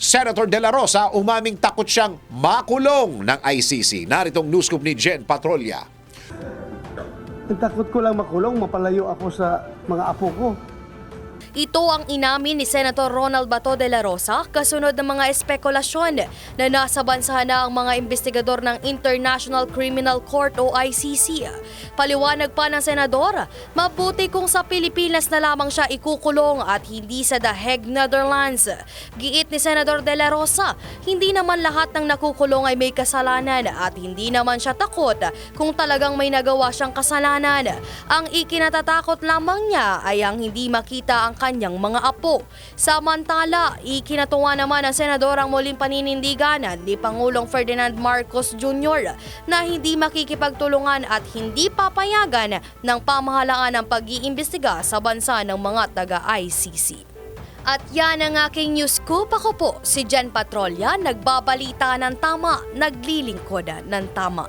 Senator De La Rosa umaming takot siyang makulong ng ICC. Naritong newscoop ni Jen Patrolla. Ang takot ko lang makulong, mapalayo ako sa mga apo ko. Ito ang inamin ni Senator Ronald Bato de la Rosa kasunod ng mga espekulasyon na nasa bansa na ang mga investigador ng International Criminal Court o ICC. Paliwanag pa ng senador, mabuti kung sa Pilipinas na lamang siya ikukulong at hindi sa The Hague, Netherlands. Giit ni Senador de la Rosa, hindi naman lahat ng nakukulong ay may kasalanan at hindi naman siya takot kung talagang may nagawa siyang kasalanan. Ang ikinatatakot lamang niya ay ang hindi makita ang kanyang mga apo. Samantala, ikinatuwa naman ang muling paninindiganan ni Pangulong Ferdinand Marcos Jr. na hindi makikipagtulungan at hindi papayagan ng pamahalaan ang pag-iimbestiga sa bansa ng mga taga-ICC. At yan ang aking news scoop. Ako po si Jen Patrolya, nagbabalita ng tama, naglilingkod ng tama.